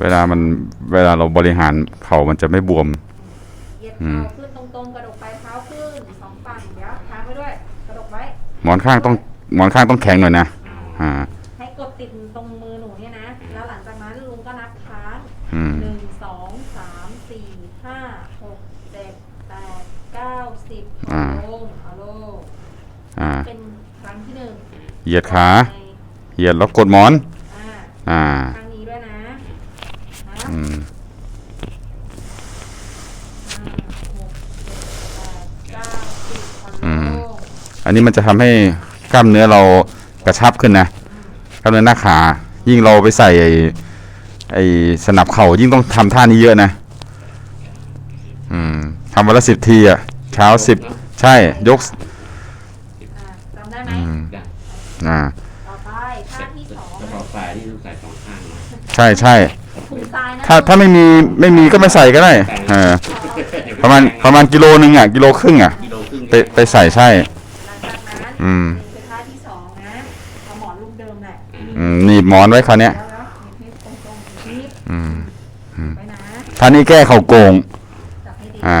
เวลามันเวลาเราบริหารเข่ามันจะไม่บวมเหยียดอืมเข่าขึ้นตรงๆกระดกปลายเท้าขึ้นสองฝั่งเดี๋ยวค้างไว้ด้วยกระดกไว้หมอนข้างต้องหมอนข้างต้องแข็งหน่อยนะอ่าให้กดติดตรงมือหนูเนี่ยนะ แล้วหลังจากนั้นลุงก็นับค้างอืมหนึ่งสองสามสี่ห้าหกเจ็ดแปดเก้าสิบอ่าลงเอาลงอ่าเป็นครั้งที่หนึ่งเหยียดขาในเหยียดแล้วกดหมอน อ่าอ่าครั้งนี้ด้วยนะนะอืมห้าหกเจ็ดแปดเก้าสิบเอาอืมลงอันนี้มันจะทำให้กล้ามเนื้อเรากระชับขึ้นนะกล้ามเนื้อหน้าขา ยิ่งเราไปใส่ไอ้ไอ้สนับเข่ายิ่งต้องทำท่านี้เยอะนะ อืมทำวันละสิบทีอะ เช้าสิบใช่ยกอ่าจำได้ไหมอืมได้อ่า ต่อไปท่าที่สองกระเป๋าปลายที่ต้องใส่สองข้างนะใช่ใช่ถุงทรายนะถ้าถ้าไม่มีไม่มีก็ไม่ใส่ก็ได้เออประมาณประมาณกิโลนึงอะกิโลครึ่งอะกิโลครึ่งไปไปใส่ใช่ หลังจากนั้นอืมนี่คือท่าที่สองนะเอาหมอนลูกเดิมแหละอืมหนีบหมอนไว้คราวเนี้ย แล้วแล้วนี่ตรงๆนี่อืมไว้นะท่านี้แก้เข่าโกง จับให้ดีอ่า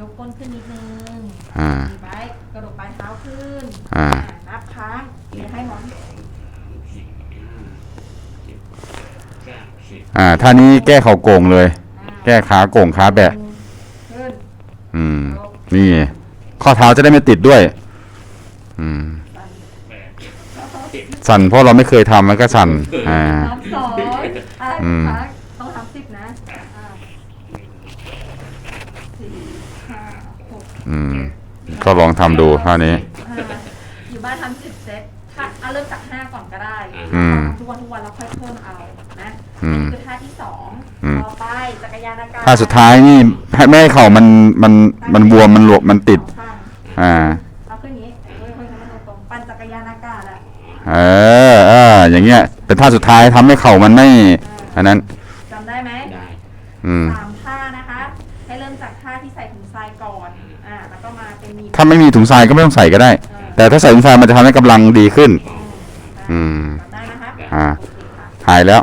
ยกก้นขึ้นนิดนึงอ่า ดีไว้กระดกปลายเท้าขึ้นอ่า นับค้างเดี๋ยวให้หมอนอ่าท่านี้แก้เข่าโกงเลย แก้ขาโก่งขาแบะ ขึ้นอืม นี่ ข้อเท้าจะได้ไม่ติดด้วย อืม สั่นเพราะเราไม่เคยทำมันก็สั่น อ่านับสองอะอืม ค้างต้องทำสิบนะอะสี่ห้าหกอืม ก็ลองทำดูท่านี้ ห้า อยู่บ้านทำสิบเซตถ้าเอาเริ่มจากห้าก่อนก็ได้อืมทุกวันทุกวันแล้วค่อยเพิ่มเอานะอืมนี่คือท่าที่สองอืม ต่อไปจักรยานอากาศท่าสุดท้ายนี่ให้ไม่ให้เข่ามันมันมันบวมมันหลวมมันติดสองข้างอ่าเอาขึ้นอย่างนี้เฮ้ยเฮ้ยมันตรงๆปั่นจักรยานอากาศอะเออเอออย่างเงี้ย เป็นท่าสุดท้ายทำให้เข่ามันไม่อันนั้น จำได้ไหม ได้อืม สามท่านะคะ ให้เริ่มจากท่าที่ใส่ถุงทรายก่อน อ่า แล้วก็มาเป็นมีถ้าไม่มีถุงทรายก็ไม่ต้องใส่ก็ได้ แต่ถ้าใส่ถุงทรามันจะทำให้กำลังดีขึ้น อืม ได้นะคะ อ่า หายแล้ว